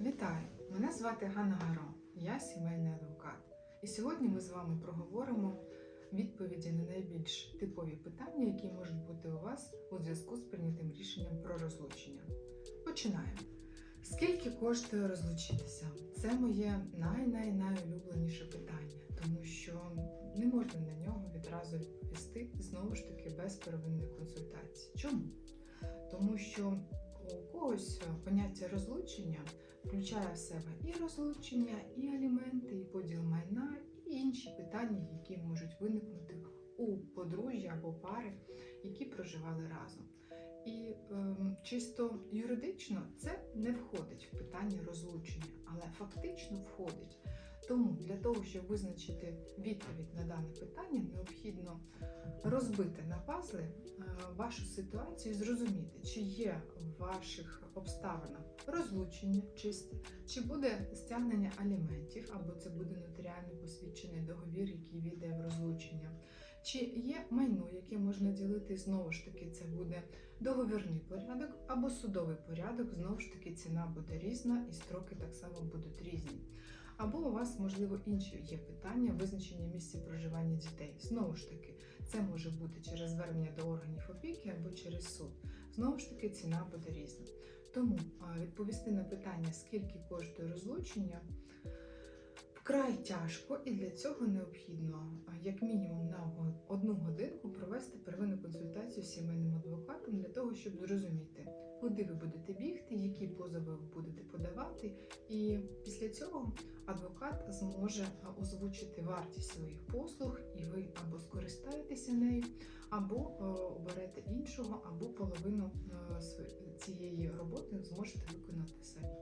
Вітаю! Мене звати Ганна Гаро, я сімейний адвокат. І сьогодні ми з вами проговоримо відповіді на найбільш типові питання, які можуть бути у вас у зв'язку з прийнятим рішенням про розлучення. Починаємо. Скільки коштує розлучитися? Це моє най-най-найулюбленіше питання, тому що не можна на нього відразу відповісти знову ж таки без первинної консультації. Чому? Тому що у когось поняття розлучення включає в себе і розлучення, і аліменти, і поділ майна, і інші питання, які можуть виникнути у подружжя або пари, які проживали разом. І ем, чисто юридично це не входить в питання розлучення, але фактично входить. Тому для того, щоб визначити відповідь на дане питання, необхідно розбити на пазли е, вашу ситуацію, і зрозуміти, чи є в ваших обставинах розлучення чисте, чи буде стягнення аліментів, або це буде нотаріально посвідчений договір, який війде в розлучення. Чи є майно, яке можна ділити, знову ж таки, це буде договірний порядок або судовий порядок, знову ж таки, ціна буде різна і строки так само будуть різні. Або у вас, можливо, інші є питання визначення місця проживання дітей. Знову ж таки, це може бути через звернення до органів опіки або через суд. Знову ж таки, ціна буде різна. Тому відповісти на питання, скільки коштує розлучення, вкрай тяжко, і для цього необхідно, як мінімум, на одну годинку провести первинну консультацію з сімейним адвокатом для того, щоб зрозуміти, куди ви будете бігти, які позови ви будете подавати, і після цього адвокат зможе озвучити вартість своїх послуг, і ви або скористаєтеся нею, або е, оберете іншого, або половину е, цієї роботи зможете виконати самі.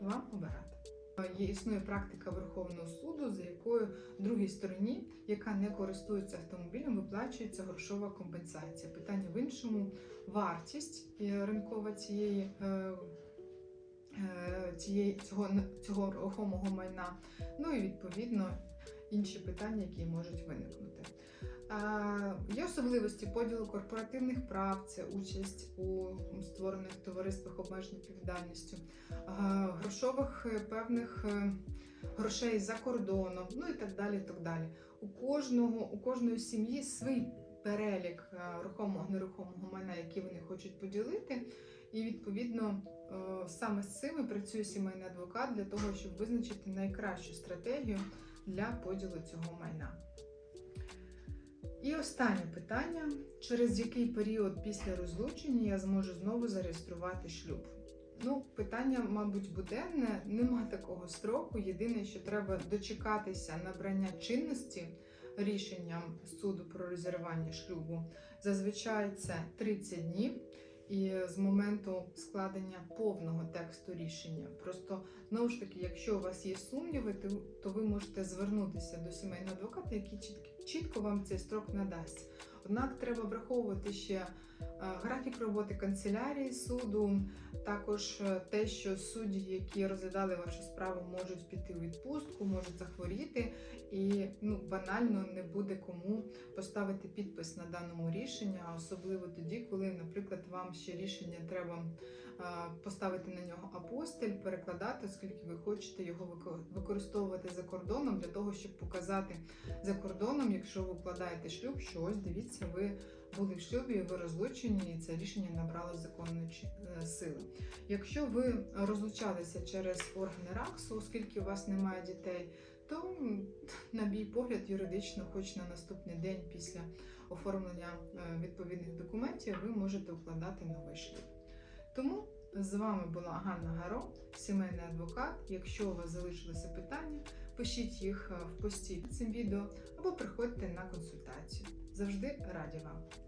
Вам обирати. Е, Є існує практика Верховного суду, за якою другій стороні, яка не користується автомобілем, виплачується грошова компенсація. Питання в іншому вартість е, ринкова цієї. е, Цієї цього цього рухомого майна, ну і відповідно інші питання, які можуть виникнути. Є особливості поділу корпоративних прав, це участь у створених товариствах обмеженою відповідальністю, грошових е, певних е, грошей за кордоном, ну і так далі. так далі. У кожного, у кожної сім'ї свій перелік е, рухомого нерухомого майна, який вони хочуть поділити. І відповідно саме з цим працює сімейний адвокат для того, щоб визначити найкращу стратегію для поділу цього майна. І останнє питання: через який період після розлучення я зможу знову зареєструвати шлюб? Ну, питання, мабуть, буденне, нема такого строку. Єдине, що треба дочекатися набрання чинності рішенням суду про розірвання шлюбу. Зазвичай це 30 днів. І з моменту складення повного тексту рішення. Просто знову ж таки, якщо у вас є сумніви, то, ви можете звернутися до сімейного адвоката, який чітко, чітко вам цей строк надасть. Однак треба враховувати ще е, графік роботи канцелярії суду, також е, те, що судді, які розглядали вашу справу, можуть піти у відпустку, можуть захворіти, і ну банально не буде кому поставити підпис на даному рішенні, особливо тоді, коли, наприклад, вам ще рішення треба е, поставити на нього апостиль, перекладати, оскільки ви хочете його використовувати за кордоном для того, щоб показати за кордоном, якщо ви вкладаєте шлюб, що ось дивіться, ви були в шлюбі, ви розлучені, і це рішення набрало законної е, сили. Якщо ви розлучалися через органи РАКСу, оскільки у вас немає дітей, то на мій погляд, юридично, хоч на наступний день після оформлення е, відповідних документів, ви можете укладати новий шлюб. Тому з вами була Ганна Гаро, сімейний адвокат. Якщо у вас залишилися питання, пишіть їх е, в пості цим відео або приходьте на консультацію. Завжди раді вам.